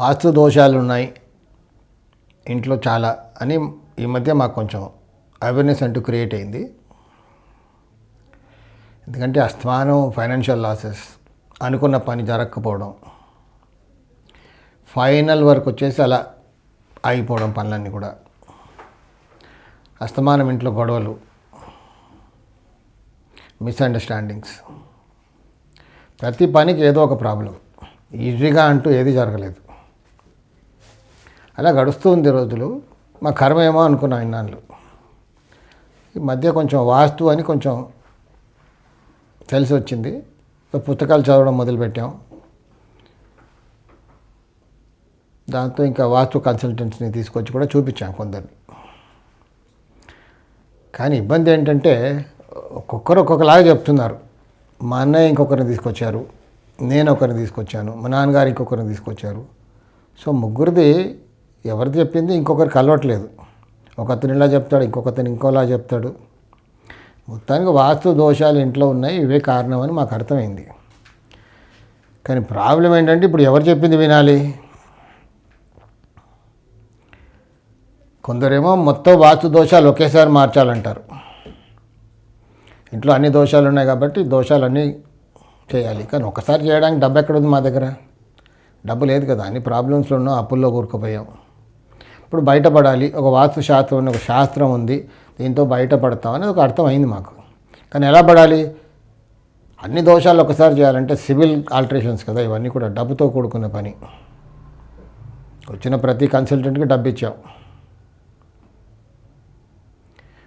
వాస్తు దోషాలు ఉన్నాయి ఇంట్లో చాలా అని ఈ మధ్య మాకు కొంచెం అవేర్నెస్ అంటూ క్రియేట్ అయింది. ఎందుకంటే అస్తమానం ఫైనాన్షియల్ లాసెస్ అనుకున్న పని జరగకపోవడం ఫైనల్ వరకు వచ్చేసి అలా ఆగిపోవడం పనులన్నీ కూడా. అస్తమానం ఇంట్లో గొడవలు మిస్అండర్స్టాండింగ్స్ ప్రతి పనికి ఏదో ఒక ప్రాబ్లం ఈజీగా అంటూ ఏది జరగలేదు. అలా గడుస్తూ ఉంది రోజులు. మా కర్మ ఏమో అనుకున్నాం ఇన్నాళ్ళు. ఈ మధ్య కొంచెం వాస్తు అని కొంచెం తెలిసి వచ్చింది పుస్తకాలు చదవడం మొదలుపెట్టాం. దాంతో ఇంకా వాస్తు కన్సల్టెంట్స్ని తీసుకొచ్చి కూడా చూపించాం కొందరిని. కానీ ఇబ్బంది ఏంటంటే ఒక్కొక్కరు ఒక్కొక్కలాగా చెప్తున్నారు. మా అన్నయ్య ఇంకొకరిని తీసుకొచ్చారు. నేను ఒకరిని తీసుకొచ్చాను. మా నాన్నగారు ఇంకొకరిని తీసుకొచ్చారు. సో ముగ్గురిది ఎవరు చెప్పింది ఇంకొకరికి కలవట్లేదు ఒకతను ఇలా చెప్తాడు ఇంకొకతను ఇంకోలా చెప్తాడు. మొత్తానికి వాస్తు దోషాలు ఇంట్లో ఉన్నాయి ఇవే కారణం అని మాకు అర్థమైంది. కానీ ప్రాబ్లం ఏంటంటే ఇప్పుడు ఎవరు చెప్పింది వినాలి? కొందరేమో మొత్తం వాస్తు దోషాలు ఒకేసారి మార్చాలంటారు. ఇంట్లో అన్ని దోషాలు ఉన్నాయి కాబట్టి దోషాలన్నీ చేయాలి. కానీ ఒకసారి చేయడానికి డబ్బు ఎక్కడ ఉంది మా దగ్గర? డబ్బు లేదు కదా అన్ని ప్రాబ్లమ్స్లో ఉన్నాం అప్పుల్లో కూరుకుపోయాం. ఇప్పుడు బయటపడాలి. ఒక వాస్తు శాస్త్రం అని ఒక శాస్త్రం ఉంది. దీంతో బయటపడతాం అనేది ఒక అర్థం అయింది మాకు. కానీ ఎలా పడాలి? అన్ని దోషాలు ఒకసారి చేయాలంటే సివిల్ ఆల్టరేషన్స్ కదా ఇవన్నీ కూడా డబ్బుతో కూడుకున్న పని. వచ్చిన ప్రతి కన్సల్టెంట్కి డబ్బు ఇచ్చాం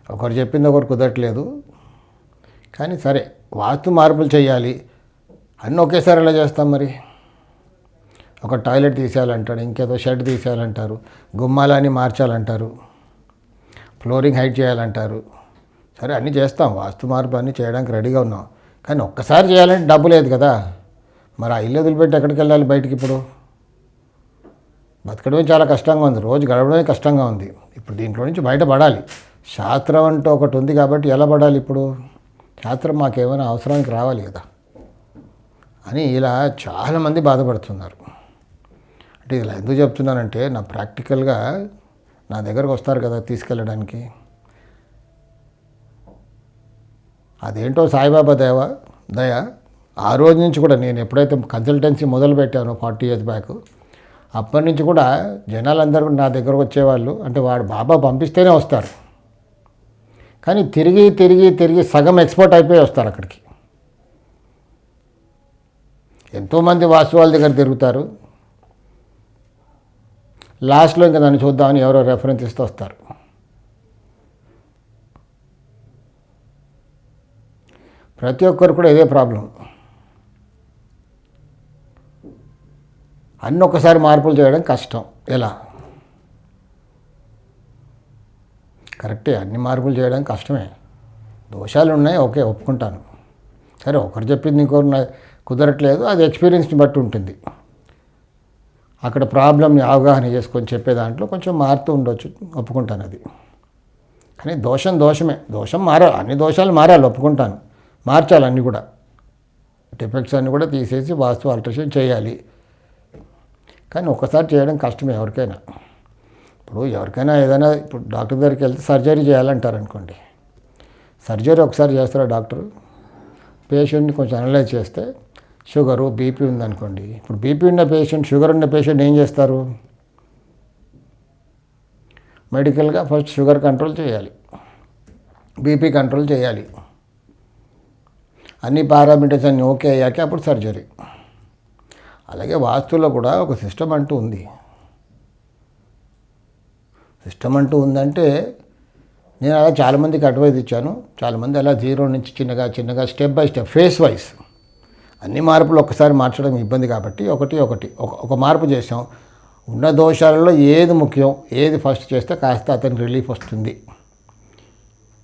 ఒకరు చెప్పింది ఒకరు కుదరట్లేదు. కానీ సరే వాస్తు మార్పులు చేయాలి. అన్నీ ఒకేసారి ఎలా చేస్తాం మరి? ఒక టాయిలెట్ తీసేయాలంటాడు ఇంకేదో షెడ్ తీసేయాలంటారు గుమ్మాలని మార్చాలంటారు ఫ్లోరింగ్ హైట్ చేయాలంటారు. సరే అన్నీ చేస్తాం వాస్తు మార్పు అన్నీ చేయడానికి రెడీగా ఉన్నాం. కానీ ఒక్కసారి చేయాలంటే డబ్బు లేదు కదా. మరి ఆ ఇల్లు వదిలిపెట్టి ఎక్కడికి వెళ్ళాలి బయటికి ఇప్పుడు? బతకడమే చాలా కష్టంగా ఉంది రోజు గడవడమే కష్టంగా ఉంది. ఇప్పుడు దీంట్లో నుంచి బయటపడాలి. శాస్త్రం అంటూ ఒకటి ఉంది కాబట్టి ఎలా పడాలి ఇప్పుడు? శాస్త్రం మాకేమైనా అవసరానికి రావాలి కదా అని ఇలా చాలామంది బాధపడుతున్నారు. అంటే ఇలా ఎందుకు చెప్తున్నానంటే నా ప్రాక్టికల్గా నా దగ్గరకు వస్తారు కదా తీసుకెళ్ళడానికి. అదేంటో సాయిబాబా దేవ దయ. ఆ రోజు నుంచి కూడా నేను ఎప్పుడైతే కన్సల్టెన్సీ మొదలు పెట్టానో ఫార్టీ ఇయర్స్ బ్యాక్ అప్పటి నుంచి కూడా జనాలందరూ నా దగ్గరకు వచ్చేవాళ్ళు. అంటే వాడు బాబా పంపిస్తేనే వస్తారు. కానీ తిరిగి తిరిగి తిరిగి సగం ఎక్స్పర్ట్ అయిపోయి వస్తారు అక్కడికి. ఎంతోమంది వాస్తు వాళ్ళ దగ్గర తిరుగుతారు. లాస్ట్లో ఇంకా దాన్ని చూద్దామని ఎవరో రెఫరెన్స్ ఇస్తూ వస్తారు. ప్రతి ఒక్కరు కూడా ఇదే ప్రాబ్లం అన్నీ ఒక్కసారి మార్పులు చేయడం కష్టం. ఎలా? కరెక్టే అన్ని మార్పులు చేయడం కష్టమే. దోషాలు ఉన్నాయి ఓకే ఒప్పుకుంటాను. సరే ఒకరు చెప్పింది ఇంకొకరు కుదరట్లేదు అది ఎక్స్పీరియన్స్ని బట్టి ఉంటుంది. అక్కడ ప్రాబ్లమ్ని అవగాహన చేసుకొని చెప్పే దాంట్లో కొంచెం మారుతూ ఉండొచ్చు. ఒప్పుకుంటాను అది. కానీ దోషం దోషమే. దోషం మారాలి అన్ని దోషాలు మారాలి ఒప్పుకుంటాను. మార్చాలి అన్నీ కూడా. డిఫెక్ట్స్ అన్నీ కూడా తీసేసి వాస్తు ఆల్టరేషన్ చేయాలి. కానీ ఒక్కసారి చేయడం కష్టమే ఎవరికైనా. ఇప్పుడు ఎవరికైనా ఏదైనా ఇప్పుడు డాక్టర్ దగ్గరికి వెళ్తే సర్జరీ చేయాలంటారు అనుకోండి సర్జరీ ఒకసారి చేస్తారా డాక్టర్? పేషెంట్ని కొంచెం అనలైజ్ చేస్తే షుగరు బీపీ ఉందనుకోండి. ఇప్పుడు బీపీ ఉన్న పేషెంట్ షుగర్ ఉన్న పేషెంట్ ఏం చేస్తారు? మెడికల్గా ఫస్ట్ షుగర్ కంట్రోల్ చేయాలి. బీపీ కంట్రోల్ చేయాలి. అన్ని పారామీటర్స్ అన్నీ ఓకే అయ్యాక అప్పుడు సర్జరీ. అలాగే వాస్తులో కూడా ఒక సిస్టమ్ అంటూ ఉంది. సిస్టమ్ అంటూ ఉందంటే నేను అలా చాలామందికి అడ్వైజ్ ఇచ్చాను. చాలామంది అలా జీరో నుంచి చిన్నగా చిన్నగా step by step phase wise అన్ని మార్పులు ఒక్కసారి మార్చడం ఇబ్బంది కాబట్టి ఒకటి ఒకటి ఒక ఒక మార్పు చేసాం ఉన్న దోషాలలో ఏది ముఖ్యం ఏది ఫస్ట్ చేస్తే కాస్త అతనికి రిలీఫ్ వస్తుంది.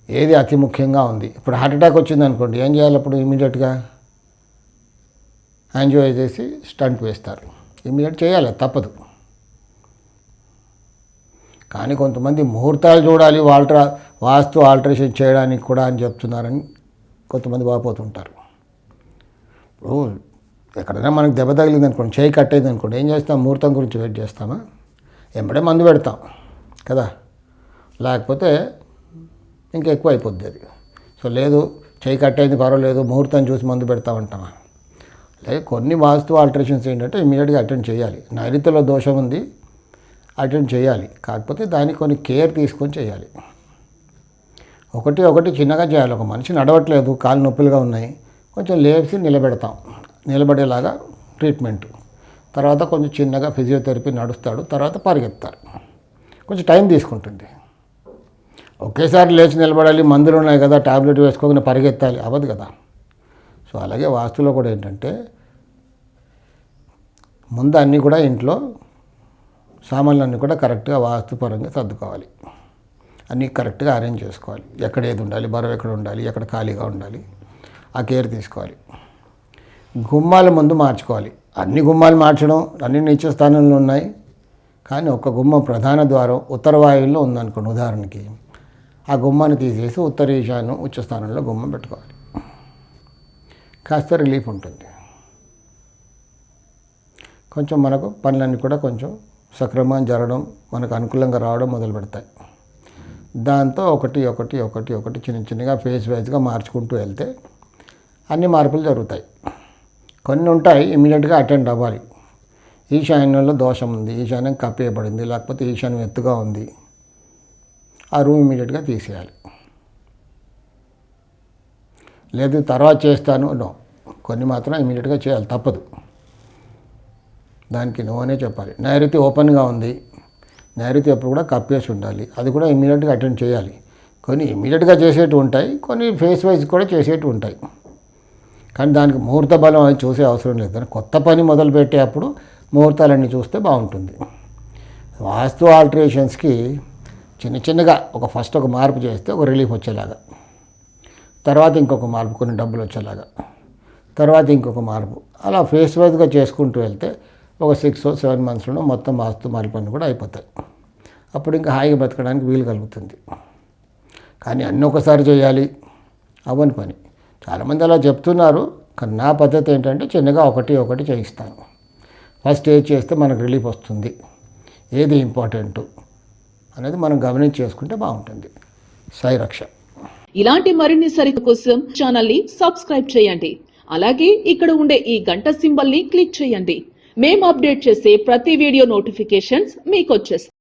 ఏది అతి ముఖ్యంగా ఉంది. ఇప్పుడు హార్ట్ అటాక్ వచ్చింది అనుకోండి ఏం చేయాలి అప్పుడు ఇమీడియట్గా? యాంజియో చేసి స్టంట్ వేస్తారు. ఇమీడియట్ చేయాలి తప్పదు. కానీ కొంతమంది ముహూర్తాలు చూడాలి వాల్ట్రా వాస్తు ఆల్టరేషన్ చేయడానికి కూడా అని చెప్తున్నారని కొంతమంది వాపోతుంటారు ఇప్పుడు ఎక్కడైనా మనకు దెబ్బ తగిలింది అనుకోండి చేయి కట్టేది అనుకోండి ఏం చేస్తాం? ముహూర్తం గురించి వెయిట్ చేస్తామా? ఎంబడే మందు పెడతాం కదా? లేకపోతే ఇంకా ఎక్కువ అయిపోద్ది అది. సో లేదు చేయి కట్టేది పర్వాలేదు ముహూర్తం చూసి మందు పెడతామంటామా లేదు కొన్ని వాస్తు ఆల్టరేషన్స్ ఏంటంటే ఇమీడియట్గా అటెండ్ చేయాలి. నైరుతిలో దోషం ఉంది అటెండ్ చేయాలి. కాకపోతే దానికి కొన్ని కేర్ తీసుకొని చేయాలి. ఒకటి ఒకటి చిన్నగా చేయాలి. ఒక మనిషి నడవట్లేదు కాలు నొప్పులుగా ఉన్నాయి కొంచెం లేచి నిలబెడతాం. నిలబడేలాగా ట్రీట్మెంట్. తర్వాత కొంచెం చిన్నగా ఫిజియోథెరపీ నడుస్తాడు. తర్వాత పరిగెత్తారు. కొంచెం టైం తీసుకుంటుంది. ఒకేసారి లేచి నిలబడాలి. మందులు ఉన్నాయి కదా ట్యాబ్లెట్ వేసుకోకుండా పరిగెత్తాలి. అవ్వదు కదా. సో అలాగే వాస్తులో కూడా ఏంటంటే ముందు అన్నీ కూడా ఇంట్లో సామాన్లు అన్నీ కూడా కరెక్ట్గా వాస్తుపరంగా సర్దుకోవాలి. అన్నీ కరెక్ట్గా అరేంజ్ చేసుకోవాలి. ఎక్కడ ఏది ఉండాలి? బరువు ఎక్కడ ఉండాలి? ఎక్కడ ఖాళీగా ఉండాలి? ఆ కేర్ తీసుకోవాలి. గుమ్మాల ముందు మార్చుకోవాలి. అన్ని గుమ్మాలు మార్చడం అన్ని నిత్య స్థానంలో ఉన్నాయి. కానీ ఒక గుమ్మం ప్రధాన ద్వారం ఉత్తర వాయువుల్లో ఉందనుకోండి ఉదాహరణకి. ఆ గుమ్మాన్ని తీసేసి ఉత్తర ఈశాన్యం ఉచ్చ స్థానంలో గుమ్మం పెట్టుకోవాలి. కాస్త రిలీఫ్ ఉంటుంది. కొంచెం మనకు పనులన్నీ కూడా కొంచెం సక్రమంగా జరగడం మనకు అనుకూలంగా రావడం మొదలు పెడతాయి. దాంతో ఒకటి ఒకటి ఒకటి ఒకటి చిన్న చిన్నగా ఫేస్ వైజ్గా మార్చుకుంటూ వెళ్తే అన్ని మార్పులు జరుగుతాయి. కొన్ని ఉంటాయి ఇమీడియట్గా అటెండ్ అవ్వాలి. ఈశాన్యంలో దోషం ఉంది ఈశాన్యం కప్పేయబడింది లేకపోతే ఈశాన్యం ఎత్తుగా ఉంది. ఆ రూమ్ ఇమీడియట్గా తీసేయాలి. లేదు తర్వాత చేస్తాను నో. కొన్ని మాత్రం ఇమీడియట్గా చేయాలి తప్పదు. దానికి నో అనే చెప్పాలి. నైరుతి ఓపెన్గా ఉంది. నైరుతి ఎప్పుడు కూడా కప్పేసి ఉండాలి. అది కూడా ఇమీడియట్గా అటెండ్ చేయాలి. కొన్ని ఇమీడియట్గా చేసేటివి ఉంటాయి కొన్ని ఫేస్ వైజ్ కూడా చేసేటివి ఉంటాయి. కానీ దానికి ముహూర్త బలం అది చూసే అవసరం లేదు. కానీ కొత్త పని మొదలుపెట్టేటప్పుడు ముహూర్తాలన్నీ చూస్తే బాగుంటుంది. వాస్తు ఆల్టరేషన్స్కి చిన్న చిన్నగా ఒక ఫస్ట్ ఒక మార్పు చేస్తే ఒక రిలీఫ్ వచ్చేలాగా. తర్వాత ఇంకొక మార్పు కొన్ని డబ్బులు వచ్చేలాగా. తర్వాత ఇంకొక మార్పు. అలా ఫేస్ వైజ్గా చేసుకుంటూ వెళ్తే ఒక సిక్స్ సెవెన్ మంత్స్లో మొత్తం వాస్తు మార్పులు కూడా అయిపోతాయి. అప్పుడు ఇంకా హాయిగా బతకడానికి వీలు కలుగుతుంది. కానీ అన్నీ ఒకసారి చేయాలి. అవ్వని పని. చాలామంది అలా చెప్తున్నారు కానీ నా పద్ధతి ఏంటంటే చిన్నగా ఒకటి ఒకటి చేయిస్తాను. ఫస్ట్ ఏది చేస్తే మనకు రిలీఫ్ వస్తుంది ఏది ఇంపార్టెంట్ అనేది మనం గమనించి చేసుకుంటే బాగుంటుంది. సాయి రక్ష. ఇలాంటి మరిన్ని సరిక కోసం ఛానల్ని సబ్స్క్రైబ్ చేయండి. అలాగే ఇక్కడ ఉండే ఈ గంట సింబల్ని క్లిక్ చేయండి. మేము అప్డేట్ చేసే ప్రతి వీడియో నోటిఫికేషన్స్ మీకు వచ్చేస్తాయి